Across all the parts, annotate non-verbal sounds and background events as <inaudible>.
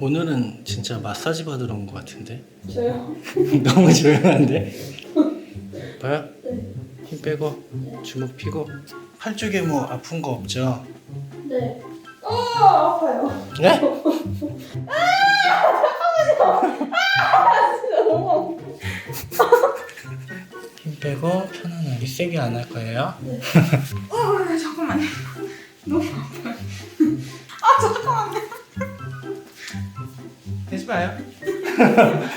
오늘은 진짜 마사지 받으러 온 것 같은데 저요? <laughs> 너무 조용한데 <laughs> 봐요 네. 힘 빼고 주먹 피고 팔 쪽에 뭐 아픈 거 없죠? 네. 어 아파요. 네? <laughs> 진짜 너무 힘 빼고 편안하게 세게 안 할 거예요 어, 잠깐만요. 너무 아파요. 아, 잠깐만요. 되지 마요 <laughs>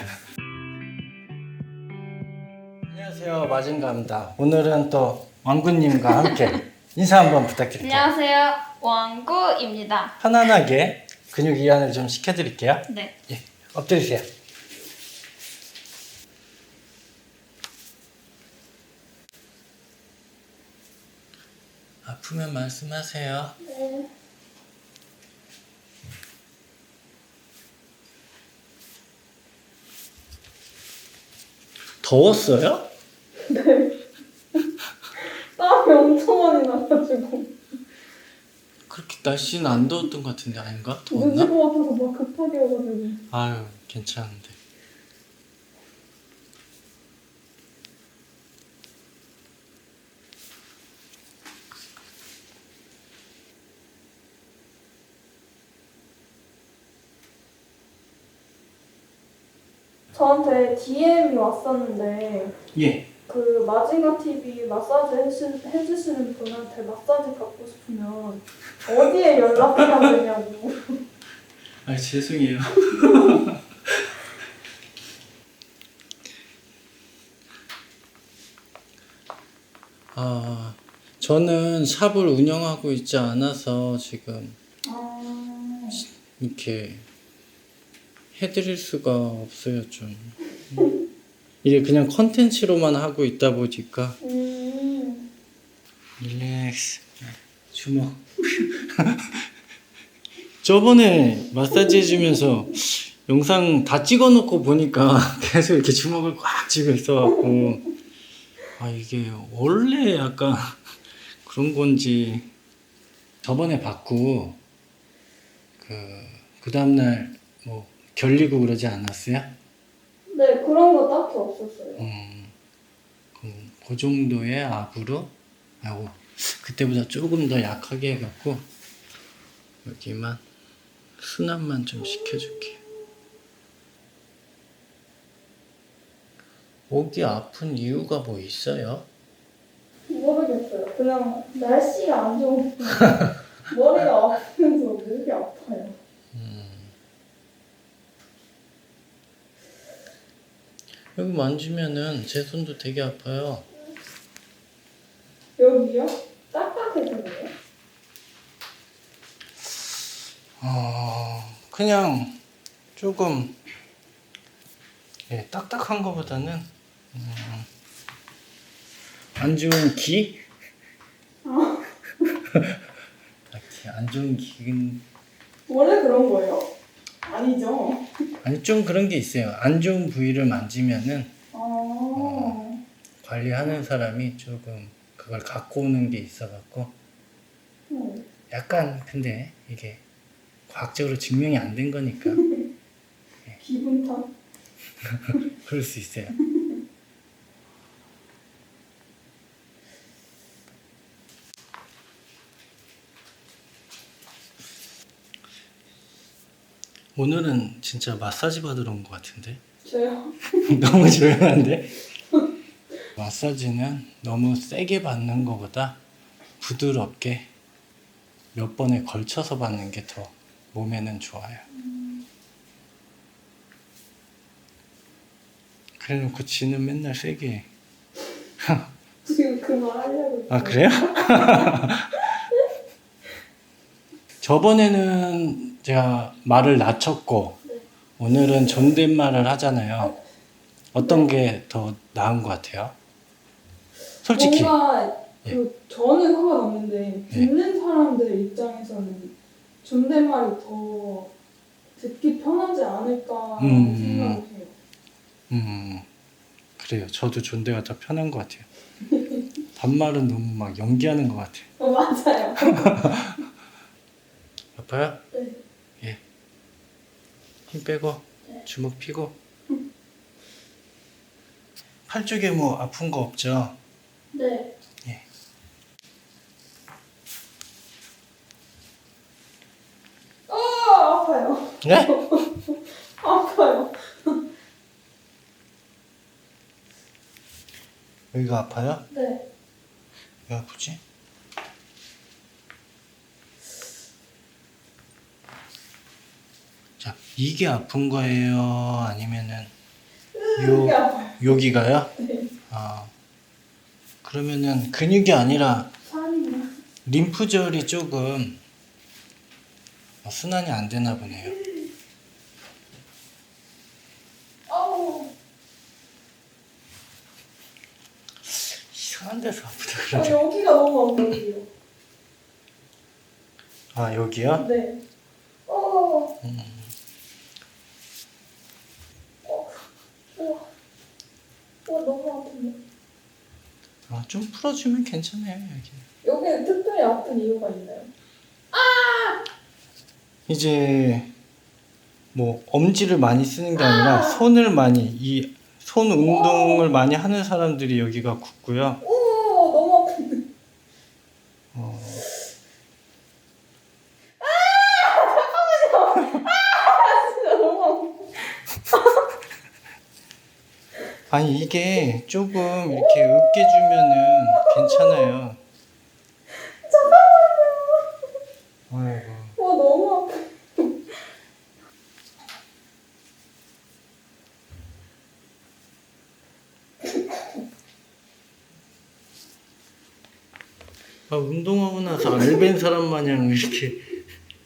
안녕하세요 마진가입니다 오늘은 또 왕구님과 함께 인사 한번 부탁드릴게요 안녕하세요. 왕구입니다. 편안하게 근육 이완을 좀 시켜드릴게요 네. 예, 엎드리세요. 아프면 말씀하세요. 네. 더웠어요? 땀이 엄청 많이 나가지고 그렇게 날씨는 안 더웠던 것 같은데 아닌가? 더웠나? 고 아파서 막 급하게 와가지고 아유 괜찮은데. 저한테 DM이 왔었는데 예. 그 마징가 TV 마사지 해주, 해주시는 분한테 마사지 받고 싶으면 어디에 연락해야 되냐고 아 죄송해요. <laughs> 아 저는 샵을 운영하고 있지 않아서 지금 아... 이렇게 해드릴 수가 없어요 좀 이게 그냥 컨텐츠로만 하고 있다 보니까. 음... 릴렉스. 주먹. <laughs> 저번에 마사지 해주면서 영상 다 찍어놓고 보니까 <laughs> 계속 이렇게 주먹을 꽉 쥐고 있어갖고. 아 이게 원래 약간 <laughs> 그런 건지. 저번에 받고 그, 그 다음날 뭐 결리고 그러지 않았어요? 네 그런 거 딱히 없었어요 음, 그, 그 정도의 압으로 하고 그때보다 조금 더 약하게 해갖고 여기만 순환만 좀 시켜줄게. 목이 아픈 이유가 뭐 있어요? 모르겠어요 그냥 날씨가 안 좋은 <laughs> 머리가 아프면서 목이 아파요 여기 만지면은 제 손도 되게 아파요. 여기요? 딱딱해지네요 어, 그냥 조금 예, 딱딱한 것보다는 음, 안 좋은 기? <laughs> 딱히 안 좋은 기근 원래 그런 거예요? 아니죠 아니 좀 그런 게 있어요. 안 좋은 부위를 만지면은 아... 관리하는 사람이 조금 그걸 갖고 오는 게 있어갖고 음. 약간 근데 이게 과학적으로 증명이 안 된 거니까 <laughs> 기분 탓? <laughs> 그럴 수 있어요. 오늘은 진짜 마사지 받으러 온 것 같은데 저요? <laughs> 너무 조용한데 마사지는 너무 세게 받는 것보다 부드럽게 몇 번에 걸쳐서 받는 게 더 몸에는 좋아요. 그래 놓고 지는 맨날 세게 해. 지금 그 말 하려고 아 그래요? <laughs> 저번에는 제가 말을 낮췄고 네. 오늘은 존댓말을 하잖아요. 어떤 게 더 나은 것 같아요? 솔직히 뭔가 예. 그 저는 상관없는데 듣는 사람들 입장에서는 존댓말이 더 듣기 편하지 않을까 음. 생각을 해요. 음 그래요. 저도 존대가 더 편한 것 같아요. <laughs> 반말은 너무 막 연기하는 것 같아요. 어, 맞아요. <laughs> 아파요? 네. 예. 힘 빼고 주먹 피고 <laughs> 팔 쪽에 뭐 아픈 거 없죠? 네. 예. 아 아파요. 네? <laughs> 아파요. 여기가 아파요? 네. 왜 아프지? 자, 이게 아픈 거예요? 아니면은 이게 요. 여기가요? <laughs> 네. 아 그러면은 근육이 아니라. 림프절이 조금 어, 순환이 안 되나 보네요. 아우. 이상한 데서 아프다 아, 그러네. 여기가 너무 아파요. 아 여기요? 네. 어. 음, 어. 우와. 우와 너무 아픈데. 아, 좀 풀어주면 괜찮아요 여기. 여기는 특별히 아픈 이유가 있나요? 이제 뭐 엄지를 많이 쓰는 게 아니라 손을 많이 이 손 운동을 많이 하는 사람들이 여기가 굳고요. 오 너무 아픈데. 어, 진짜 너무 아파. 아니 이게 조금 이렇게 으깨 주면은 괜찮아요. 아이고. 와 너무 아파. 아, 운동하고 나서 알벤 사람 마냥 이렇게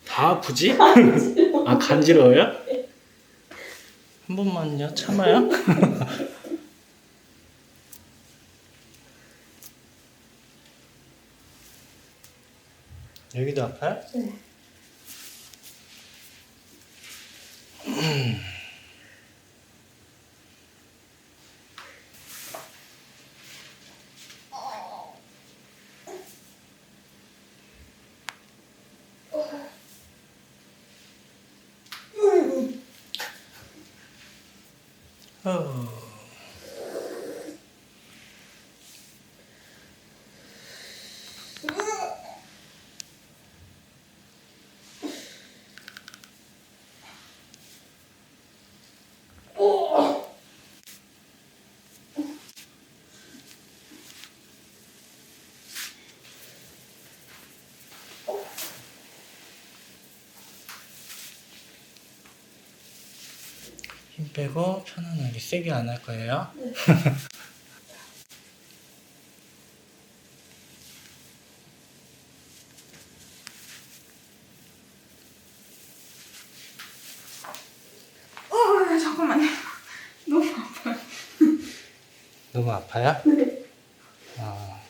다 아프지? 아 간지러워요? 한 번만요 참아요? <laughs> 여기도 아파요? 네. 어. 힘 빼고 편안하게 세게 안 할 거예요. 어 잠깐만요. 너무 아파요. 너무 아파요? 네. 아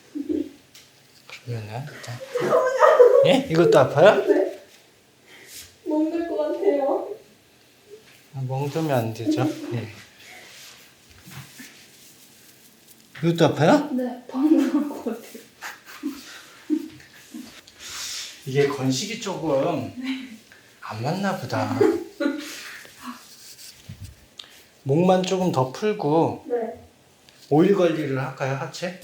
그러면은 일단 예? 이것도 아파요? 네. 멍들 것 같아요. 아, 멍들면 안 되죠. 예. 이것도 아파요? 네. 방금 할것 같아요. 이게 건식이 조금 안 맞나 보다. 목만 조금 더 풀고 네. 오일 관리를 할까요, 하체?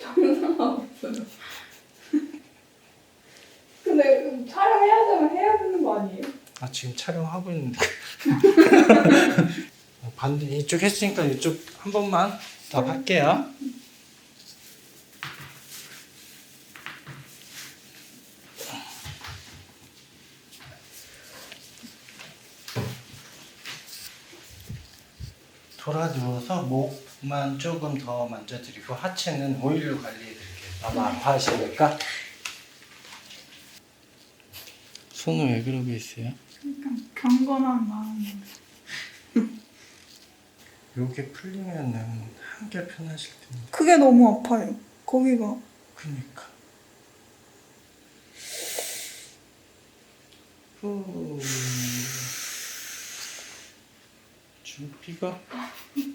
장난 없어요. 근데 그 촬영해야 되면 해야 되는 거 아 지금 촬영하고 있는데 <laughs> 반대 이쪽 했으니까 이쪽 한 번만 더 할게요. 돌아 누워서 목만 조금 더 만져드리고 하체는 오일로 관리해드릴게요. 너무 아파하시니까 손을 왜 그러고 있어요? 약간 경건한 마음. 요게 풀리면은 한결 편하실 텐데. 그게 너무 아파요. 거기가. 그니까. 후. 준비가. <laughs>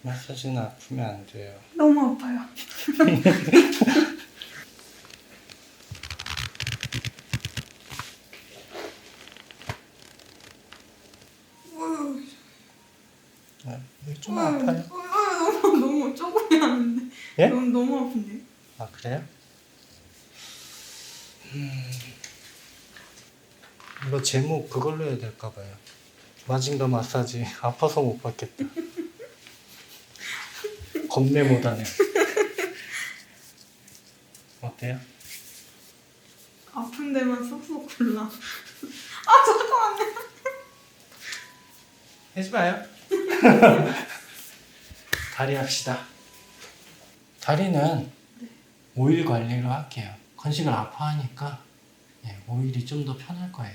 마사지는 아프면 안 돼요. 너무 아파요. <laughs> 아, 여기 좀 아파요? 너무 너무 조금이 하는데. 예? 너무 너무 아픈데. 아 그래요? 음, 이거 제목 그걸로 해야 될까 봐요. 마징가 마사지 아파서 못 받겠다. 겁내 못하네. 어때요? 아픈 데만 쏙쏙 골라. 아 잠깐만요. 하지 마요. <laughs> 다리 합시다. 다리는 오일 관리로 할게요. 건식을 아파하니까 예, 오일이 좀 더 편할 거예요.